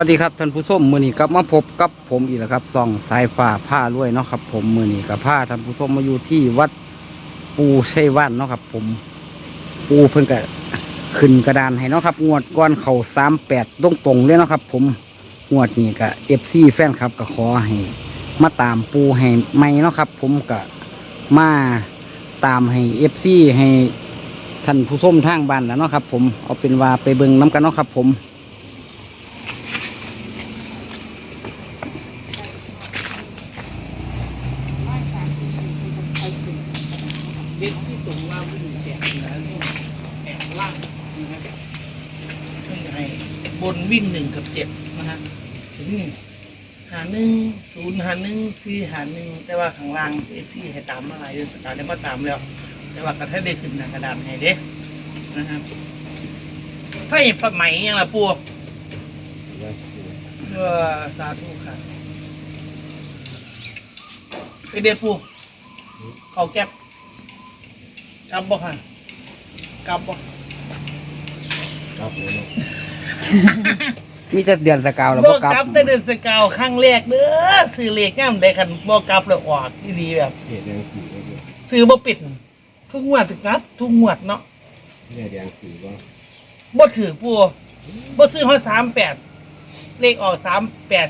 สวัสดีครับท่านผู้ชมมือนี้กลับมาพบกับผมอีกแล้วครับส่องสายฟ้าผ้าล้วยเนาะครับ ผมมือนี้กับผ้าท่านผู้ชมมาอยู่ที่วัดปูชัยวันเนาะครับ ผมปูเพิ่นก็ขึ้นกระดานให้เนาะครับ งวดก้อนเข่าสามแปดตรงตรงเลยเนาะครับ ผมงวดนี้ก็เอฟซีแฟนครับก็ขอให้มาตามปูให้ไม่เนาะครับ ผมก็มาตามให้เอฟซีให้ท่านผู้ชมทางบ้านแล้วเนาะครับ ผมเอาเป็นว่าไปเบิ่งน้กันเนาะครับ ผม เด็ดที่ตรงว่าวิ่งแตกนะแตกล่างนะครับนี่ให้บนวิ่งหนึ่งกับเจ็ดนะฮะถึงหาหนึ่งศูนย์หาหนึ่งสี่หาหนึ่งแต่ว่าข้างล่างเอซี่ให้ตามอะไรเดือนสกาได้มาตามแล้ว แต่ว่ากระแทกได้ขึ้นหนากระดานให้เด็กนะครับถ้าเห็นปะไหมยังละปูเออสาธุค่ะไปเด็ดปูเขาแก๊บ กลับบ่ค่ะกลับบ่ครับผมมีแต่เดือนสกาวแล้วบ่บ่กลับกลับแต่เดือนสกาวครั้งแรกเด้อซื้อเลขงามได้คันบ่กลับแล้วออกดีๆแบบ เหตุแดงสีก็คือซื้อบ่ปิดทุกงวดทุกนัดทุกงวดเนาะเนี่ยแดงสีก็บ่ถือปัวบ่ซื้อเฮา38เลขออก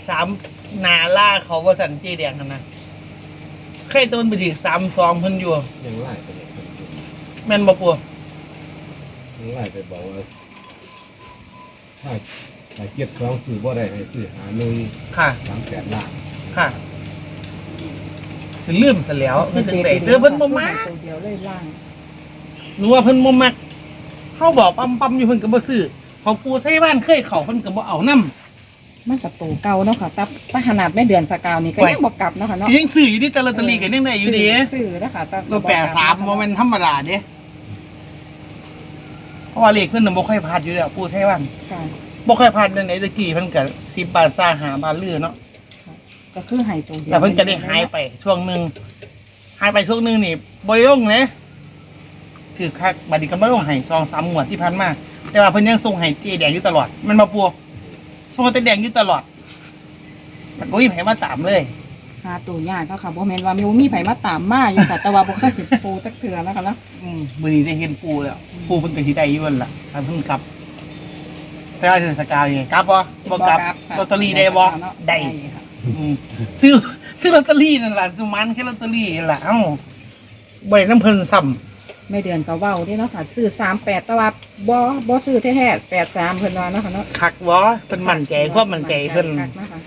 383หน้าล่าเขาว่าสั่นเจแดงนั่นนะใครต้นไปถึง32เพิ่นอยู่ยังไล่ไปเลย แม่นบ่ปัวยังไล่ไปบอกว่าถ้าถ้าเก็บสองสื่อว่าได้ให้สื่อหาหนึ่งค่ะ สามแปดล้านค่ะสิลืมซะแล้วเพิ่นจังได๋เด้อเพิ่นบ่มาตัวเดียวเลยล่างหนูว่าเพิ่นบ่มักเขาบอกปั๊มปั๊มอยู่เพิ่นก็บ่ซื้อของปูไส้บ้านเคยเขาเพิ่นก็บ่เอานำมันกับตัวเก่าเนาะค่ะแต่ถ้าขนาดไม่เดือนสกาวนี่ก็ไว้ยังบอกกลับเนาะค่ะเนาะยังซื้ออยู่ที่แต่ลอตเตอรี่ก็ยังได้อยู่ดีซื้อนะคะแต่ตัวแปดสามบ่แม่นธรรมดาเด้เพ ราะว่าเลขเพิ่นน่ะบ่ค่อยพลาดอยู่แล้วปูไส้บ้านค่ะ บ่ค่อยพลาดจังไดตะกี้เพิ่นก็10บาทซ่าหาบาทลือเนาะก็คือใหายตัวเดียวแต่เพิ่นก็ได้หายไปช่วงหนึงหายไปช่วงหนึงนี่บ่ได้ลงนะคือคักบัดนี้ก็บ่ลงให้2 3งวดที่ผ่านมาแต่ว่าเพิ่นยังส่งให้เจแดงอยู่ตลอด มันมาปัวส่งให้เจแดงอยู่ตลอดมันก็มีไผมาตามเลย หาตัวยากเนาะค่ะบ่แม่นว่ามีมีไผมาตามมาอยู่ค่ะ แต่ว่าบ่เคยเห็นปูตักเถื่อแล้วค่ะเนาะอืมมือนี้ได้เห็นปูแล้วปูเพิ่นก็สิได้อยู่นั่นล่ะถ้าเพิ่นกลับแต่ว่าเทศกาลนี่กลับบ่บ่กลับค่ะลอตเตอรี่ได้บ่เนาะได้ค่ะอืมซื้อซื้อลอตเตอรี่นั่นล่ะซื้อมันแค่ลอตเตอรี่นั่นล่ะเอ้าบ่ได้น้ำเพิ่นซ้ำไม่เดือนก็เว้าเด้เนาะค่ะ ซื้อ38แต่ว่าบ่บ่ซื้อแท้ๆ83เพิ่นว่าเนาะค่ะเนาะคักบ่เพิ่นมั่นใจความมั่นใจเพิ่นคักนะคะ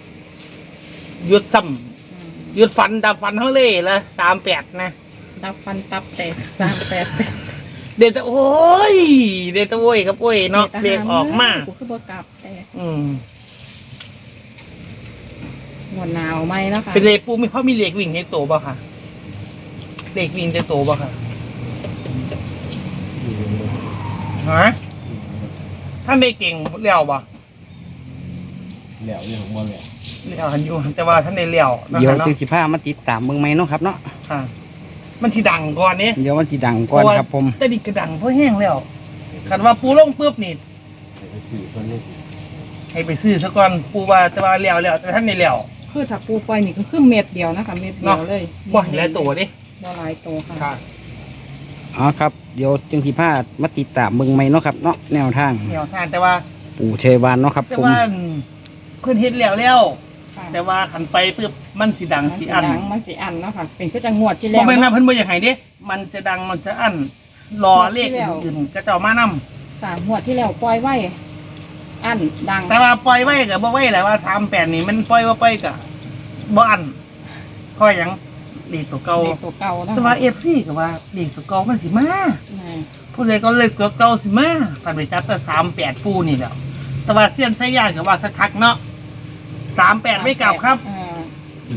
หยุดซ้ำอืม หยุดฟันดับฟันเฮาเลยละ38นะ ดับฟันตับแตก38เด็ดแต่โอ้ย เด็ดแต่โอ้ยครับโอ้ยเนาะเด็กออกมากูคือบ่กลับแต่อืมหมดหนาวไหมนะคะเป็นเลขปูมีเขามีเลขวิ่งในโตบ่ค่ะเลขวิ่งในโตบ่ค่ะอยู่ในเมืองฮะถ้าไม่เก่งเลี้ยวบ่แหล้วเนี่ยของมันแหล้ว เลี้ยวหันอยู่แต่ว่าท่านในเลี้ยวนะเดี๋ยวคะเนาะจึงสิพามาติดตามเมืองใหม่เนาะครับเนาะค่ะมันที่ดังก่อนนี้เดี๋ยวมันสิดังก่อนครับผมแต่ดิกระดังเพราะแห้งแล้วคันว่าปูลงปุ๊บนี่ให้ไปสื่อคนนี้ให้ไปซื้อซะก่อนปูว่าแต่ว่าเลี้ยวแล้วแต่ท่านในเลี้ยวคือถ้าปูปล่อยนี่ก็คือเม็ดเดียวนะคะเม็ดเดียวเลยบ่เห็นแล้วตัวดิบ่หลายตัวค่ะค่ะ อ๋อครับเดี๋ยวจึงสิพามาติดตามเมืองใหม่เนาะครับเนาะแนวทางเลี้ยวทานแต่ว่าปูชัยวันเนาะครับแต่ผม ว่า เพิ่นเฮ็ดแล้วแล้ว ค่ะแต่ว่าขันไปปุ๊บมันสิดังมันสิสิอันดังมันสิอันเนาะค่ะ เป็นก็จะงวดที่บแล้อกวแม่นนะเนาะเพิ่นบ่อยากให้เด้มันจะดังมันจะอันรอเลขอื่นๆก็เจ้ามานํสามงวดที่แล้วปล่อยไว้ อันดังแต่ว่าปล่อยไว้ก็บ่ไว้แหละว่า38นี่มันปล่อยว่าปล่อยก็บ่อันค่อยหยังเลขตัวเก่าเลขตัวเก่าเนาะแต่ว่า FC ก็ว่าเลขตัวเก่ามันสิมาแม่ผู้ใดก็เลขตัวเก่าสิมาปานไปจับแต่38ปูนี่แหล้วแต่ว่าเสี้ยนใช้ยากก็ว่าคักๆเนาะ 38ไม่กลับครับอ่า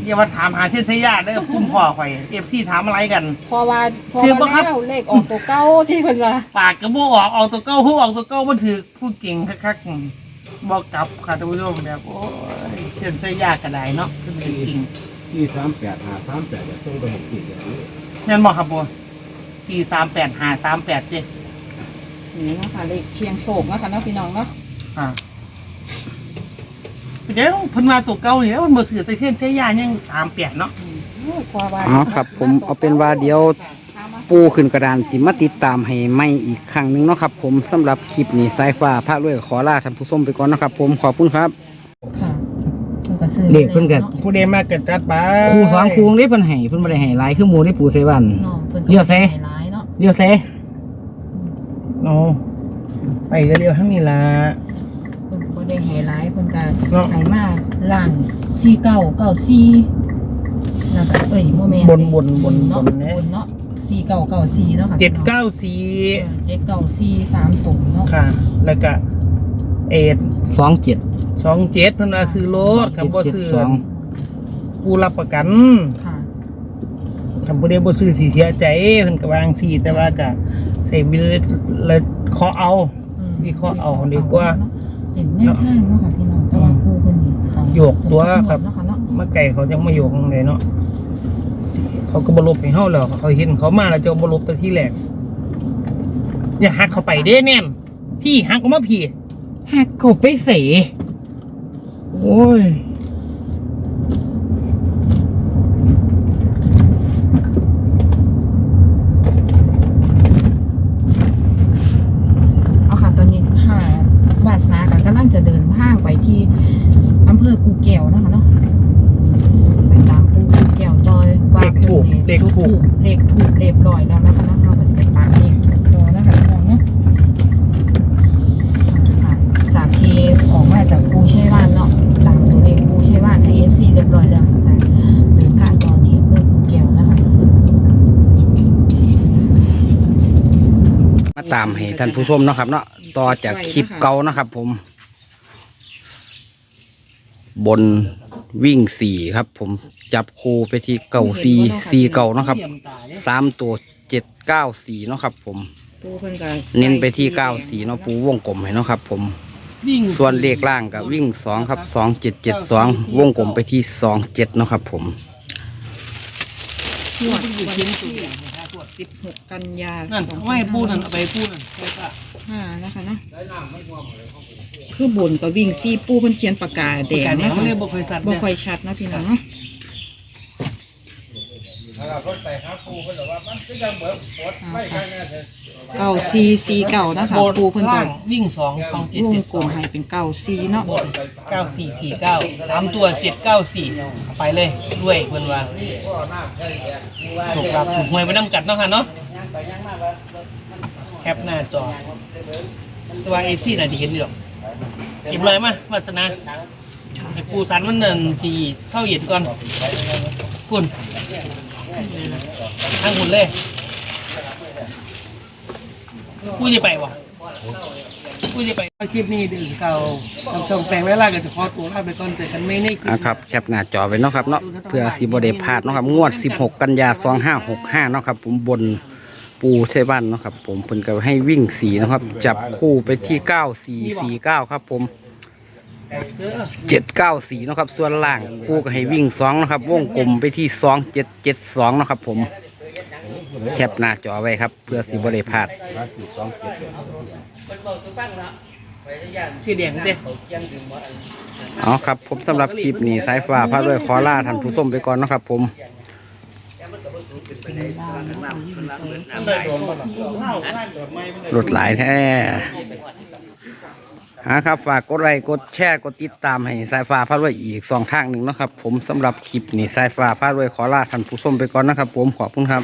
อย่ามาถามหาเส้นใช้ยากเด้อพุ่มพ่อข่อย FC ถามอะไรกัน เพราะว่าเพราะถือบ่ว่าครับ แล้วเลขออกตัวเก่าที่เพิ่นว่าปากกระโบออกออกตัวเก้าผู้ออกตัวเก้ามันถือผู้เก่งคักๆบอกกลับค่ะท่านผู้ชมแบบโอ้ยเชื่อใจยากกระไดเนาะคือจริงที่สามแปดหาสามแปดเนี่ยส่งไปหกขีดอย่างนี้แม่นบอกครับบัวสี่สามแปดห้าสามแปดเจ็ดนี่เนาะค่ะเลขเชียงโชคเนาะค่ะเนาะพี่น้องเนาะอ่า เดี๋ยวเพิ่นว่าตัวเก่าเนี่ยมันบ่ซื้อแต่เส้นใช้ยายังสามแปดเนาะโอ้ยกว่าว่าอ๋อครับ ผมเอาเป็นว่าเดี๋ยวปูขึ้นกระดานจิมาติดตามให้ไม่อีกครั้งหนึ่งเนาะครับ ผมสำหรับคลิปนี้สายฟ้าพระรวยขอลาท่านผู้ชมไปก่อนนะครับ ผมขอบคุณครับ ค่ะเพิ่นก็ซื้อเลขเพิ่นก็นาะผู้ใดมาก็จัดไปครูสองครูนี่เพิ่นให้เพิ่นบ่ได้ให้หลายคือหมู่ได้ปูเซวัน เนาะเพิ่นก็เลี้ยวเซให้หลายเนาะเลี้ยวเซเนาะไปก็เร็วทั้งนี้ล่ะเพิ่นก็บ่ ได้ให้หลายเพิ่นก็เนาะให้มาล้านสี่เก้าเก้าสี่แล้วก็เอ้ยบ่แม่นบนบนบนเนาะบนเนี่ยบนเนาะสี่เก้าเก้าสี่เนาะค่ะเจ็ดเก้าสี่เจ็ดเก้าสี่สามตุ่มเนาะค่ะ แล้วก็เอ็ดสองเจ็ดสองเจ็ดเพิ่นว่าซื้อรถคำบ่ซื้อสองกูรับประกันค่ะคำบ่ได้บ่ซื้อสิเสียใจเพิ่นก็วางสีแต่ว่าก็ใส่บิลเลยขอเอา อืมวิเคราะห์เอาดีกว่า เห็นแนวทางเนาะค่ะพี่น้องแต่ว่าปูเพิ่นนี่เขาโยกตัวครับเนาะค่ะเนาะเมื่อไก่เขาจะมาโยกตรงไหนเนาะเขาก็บลบให้เฮาแล้วเขาเห็นเขามาแล้วจะบลบแต่ที่แรกอย่าหักเข้าไปเด้แน่นพี่หักออกมาพี่หักก็ไปเสโอ้ย เอาค่ะตอนนี้ค่ะวาสนาก็กำลังจะเดินทางไปที่อำเภอกูแก้วเนาะคะเนาะไปตามปูกูแก้วจอยว่า เพิ่นนี่เลขถูกเลขถูกเรียบร้อยแล้วนะคะเนาะเราก็จะไปตามเลขถูกตัวนะคะพี่น้องเนาะจากที่ออกมาจากปูเชยว่านเนาะตามตัวเลขปูเชยว่านให้เอฟซีเรียบร้อยแล้วค่ะเดินทางตอนที่อำเภอกูแก้วนะคะมาตามให้ท่านผู้ชมเนาะครับเนาะต่อจากคลิปเก่านะครับผม บนวิ่งสี่ครับผม จับคู่ไปที่เก่าสี่สี่เก่าเนาะครับสามตัวเจ็ดเก้าสี่เนาะครับ ผม ปูเพิ่นก็เน้นไปที่เก้าสี่เนาะปูวงกลมให้เนาะครับ ผมวิ่งส่วนเลขล่างกับวิ่งสองครับสองเจ็ดเจ็ดสองวงกลมไปที่สองเจ็ดเนาะครับ ผมหวดวันที่สิบหกกันยานั่นเอาไว้ปูนั่นเอาไปปูนั่นห้านะคะเนาะคือบนก็วิ่งซี่ปูเพิ่นเขียนปากกาแดแต่งเนี่ยนะเขาคะเรียกบ่เคยสัตว์บ่เนี่ย ค่อยชัดนะพี่น้องเนาะ เก้าซีซีเก่านะคะโบนปูเพิ่นจะล่างวิ่งสองสองเจ็ดวงเจ็ดกสลอมงให้เป็นเก้าซีเนาะบนเก้าสี่สี่เก้าสามตัวเจ็ดเก้าสี่ไปเลยด้วยเพิ่นว่าถูกรับถูกหวยไปน้ำกัดเนาะค่ะเนาะแคปหน้าจอตัวเอซี่น่ะดีเห็นเรื่องเก็บเลยมาวาสนาไอ้ปูสันมันนั่นทีเท่าเหยียดก่อนคุณ ทั้งคุณเลยกูจะไปวะกูจะไปคลิปนี้ดึงเก่าทำช่องแปลงเวลากันจะขอตัวลาไปก่อนเจอกันไม่ในคลิป นะครับแคปหน้าจอไว้เนาะครับเนาะเพื่อสีบเดพลาดเนาะครับงวด 16 กันยา2565เนาะครับผมบนปูใช่บ้านเนาะครับผมเพิ่นก็ให้วิ่งสีนะครับ จับคู่ไปที่ 9449 ครับผม 794เนาะครับ ส่วนล่างปูก็ให้วิ่ง2นะครับ วงกลมไปที่2772เนาะครับ ผม แคปหน้าจอไว้ครับ เพื่อสีบเดพลาดคือแดงเด้เอาครับ ผมสำหรับคลิปนี้สายฟ้าพาด้วยขอลาท่านผู้ชมไปก่อนเนาะครับ ผม หลุดหลายแท้ฮะครับฝากกดไลค์กดแชร์กดติดตามให้สายฟ้าพาด้วยอีกสองทางหนึ่งนะครับ ผมสำหรับคลิปนี้สายฟ้าพาด้วยขอลาท่านผู้ชมไปก่อนนะครับ ผมขอบคุณครับ